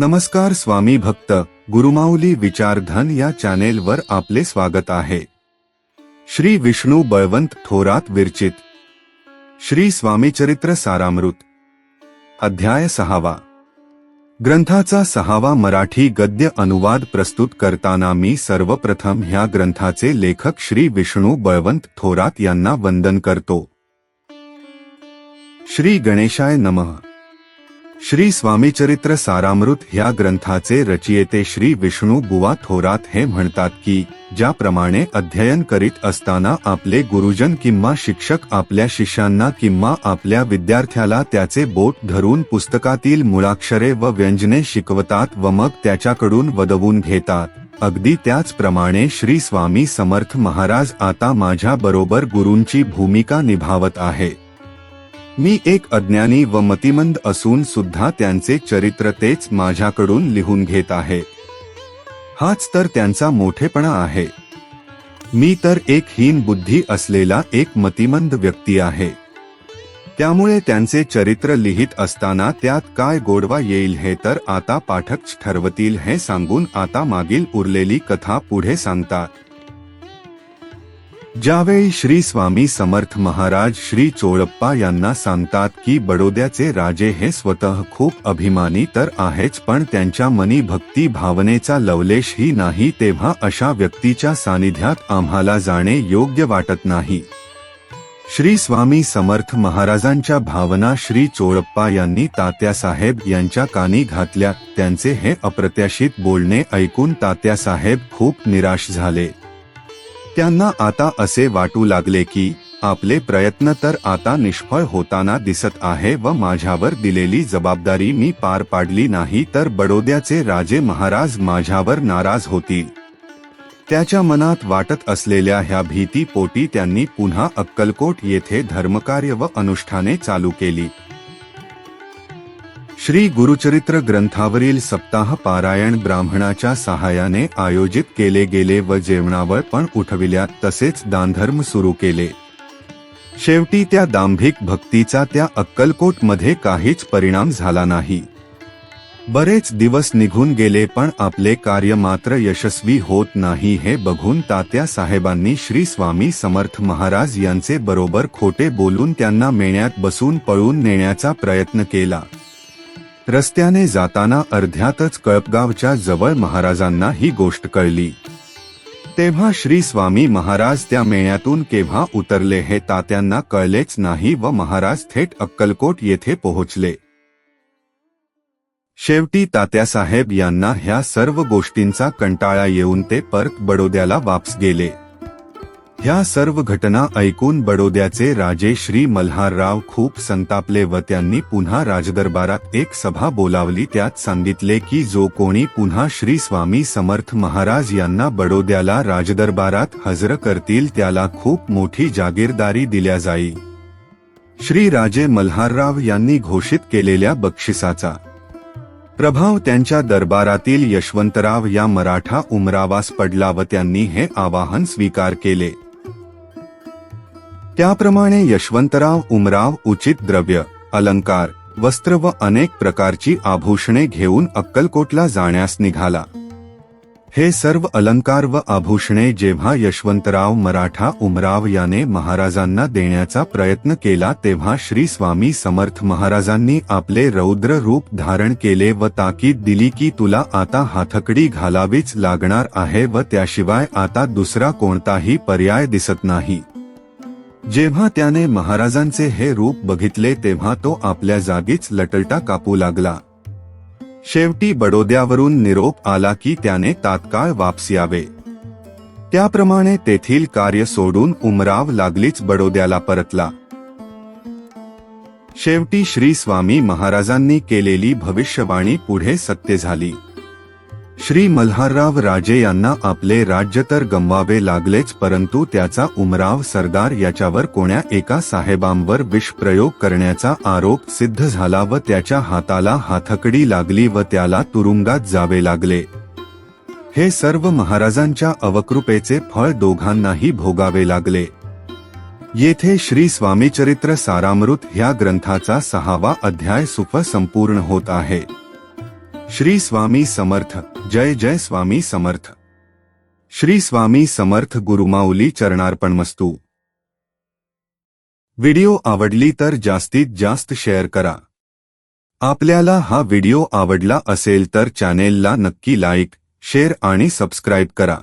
नमस्कार स्वामी भक्त गुरुमाऊली विचारधन या चॅनेलवर आपले स्वागत आहे. श्री विष्णू बळवंत थोरात विरचित. श्री स्वामीचरित्र सारामृत. अध्याय सहावा. ग्रंथाचा सहावा मराठी गद्य अनुवाद प्रस्तुत करताना मी सर्वप्रथम ह्या ग्रंथाचे लेखक श्री विष्णू बळवंत थोरात यांना वंदन करतो. श्री गणेशाय नमः. श्री स्वामीचरित्र सारामृत ह्या ग्रंथाचे रचयिते श्री विष्णू बुवा थोरात हे म्हणतात की ज्याप्रमाणे अध्ययन करीत असताना आपले गुरुजन किंवा शिक्षक आपल्या शिष्यांना किंवा आपल्या विद्यार्थ्याला त्याचे बोट धरून पुस्तकातील मुळाक्षरे व व्यंजने शिकवतात व मग त्याच्याकडून वदवून घेतात. अगदी त्याचप्रमाणे श्री स्वामी समर्थ महाराज आता माझ्या बरोबर गुरूंची भूमिका निभावत आहे. मी एक अज्ञानी व मतिमंद असून सुद्धा त्यांचे चरित्र तेच माझ्याकडून लिहून घेत आहे. हाच तर त्यांचा मोठेपणा आहे. मी तर एक हीन बुद्धी असलेला एक मतिमंद व्यक्ती आहे. त्यामुळे त्यांचे चरित्र लिहित असताना त्यात काय गोडवा येईल हे तर आता पाठक ठरवतील हे सांगून आता मागील उरलेली कथा पुढे सांगतात. ज्यावेळी श्री स्वामी समर्थ महाराज श्री चोळप्पा यांना सांगतात की बडोद्याचे राजे हे स्वतः खूप अभिमानी तर आहेच पण त्यांच्या मनी भक्ती भावनेचा लवलेशही नाही तेव्हा अशा व्यक्तीच्या सानिध्यात आम्हाला जाणे योग्य वाटत नाही. श्री स्वामी समर्थ महाराजांच्या भावना श्री चोळप्पा यांनी तात्यासाहेब यांच्या कानी घातल्या त्यांचे हे अप्रत्याशित बोलणे ऐकून तात्यासाहेब खूप निराश झाले. त्यांना आता असे वाटू लागले की आपले प्रयत्न तर आता निष्फळ होताना दिसत आहे व माझ्यावर दिलेली जबाबदारी मी पार पाडली नाही तर बडोद्याचे राजे महाराज माझ्यावर नाराज होतील. त्याच्या मनात वाटत असलेल्या ह्या भीतीपोटी त्यांनी पुन्हा अक्कलकोट येथे धर्मकार्य व अनुष्ठाने चालू केली. श्री गुरुचरित्र ग्रंथावरील सप्ताह पारायण ब्राह्मणाच्या सहाय्याने आयोजित केले गेले व जेवणावर पण उठविल्या तसेच दानधर्म सुरू केले. शेवटी त्या दांभिक भक्तीचा त्या अक्कलकोटमध्ये काहीच परिणाम झाला नाही. बरेच दिवस निघून गेले पण आपले कार्य मात्र यशस्वी होत नाही हे बघून तात्या साहेबांनी श्री स्वामी समर्थ महाराज यांचे बरोबर खोटे बोलून त्यांना मेण्यात बसून पळून नेण्याचा प्रयत्न केला. रस्त्याने जाताना अर्ध्यातच कळपगावच्या जवळ महाराजांना ही गोष्ट कळली. तेव्हा श्री स्वामी महाराज त्या मेळ्यातून केव्हा उतरले हे तात्यांना कळलेच नाही व महाराज थेट अक्कलकोट येथे पोहोचले. शेवटी तात्यासाहेब यांना ह्या सर्व गोष्टींचा कंटाळा येऊन ते परत बडोद्याला वापस गेले. ह्या सर्व घटना ऐकून बडोद्याचे राजे श्री मल्हारराव खूप संतापले व त्यांनी पुन्हा राजदरबारात एक सभा बोलावली. त्यात सांगितले की जो कोणी पुन्हा श्री स्वामी समर्थ महाराज यांना बडोद्याला राजदरबारात हजर करतील त्याला खूप मोठी जागीरदारी दिल्या जाईल. श्री राजे मल्हारराव यांनी घोषित केलेल्या बक्षिसाचा प्रभाव त्यांच्या दरबारातील यशवंतराव या मराठा उमरावास पडला व त्यांनी हे आवाहन स्वीकार केले. त्याप्रमाणे यशवंतराव उमराव उचित द्रव्य अलंकार वस्त्र व अनेक प्रकारची आभूषणे घेऊन अक्कलकोटला जाण्यास निघाला. हे सर्व अलंकार व आभूषणे जेव्हा यशवंतराव मराठा उमराव याने महाराजांना देण्याचा प्रयत्न केला तेव्हा श्री स्वामी समर्थ महाराजांनी आपले रौद्र रूप धारण केले व ताकीद दिली की तुला आता हाथकडी घालावीच लागणार आहे व त्याशिवाय आता दुसरा कोणताही पर्याय दिसत नाही. जेव्हा त्याने महाराजांचे हे रूप बघितले तेव्हा तो आपल्या जागीच लटलटा कापू लागला. शेवटी बडोद्यावरून निरोप आला की त्याने तात्काळ वापस यावे. त्याप्रमाणे तेथील कार्य सोडून उमराव लागलीच बडोद्याला परतला. शेवटी श्री स्वामी महाराजांनी केलेली भविष्यवाणी पुढे सत्य झाली. श्री मल्हारराव राजे यांना आपले राज्य तर गमवावे लागलेच परंतु त्याचा उमराव सरदार याच्यावर कोण्या एका साहेबांवर विषप्रयोग करण्याचा आरोप सिद्ध झाला व त्याच्या हाताला हाथकडी लागली व त्याला तुरुंगात जावे लागले. हे सर्व महाराजांच्या अवकृपेचे फळ दोघांनाही भोगावे लागले. येथे श्री स्वामीचरित्र सारामृत ह्या ग्रंथाचा सहावा अध्याय सुफ संपूर्ण होत आहे. श्री स्वामी समर्थ. जय जय स्वामी समर्थ. श्री स्वामी समर्थ गुरुमाऊली चरणार्पण मस्तू व्हिडिओ आवडली तर जास्तीत जास्त शेअर करा. आपल्याला हा व्हिडिओ आवडला असेल तर चॅनेलला नक्की लाईक शेअर आणि सबस्क्राईब करा.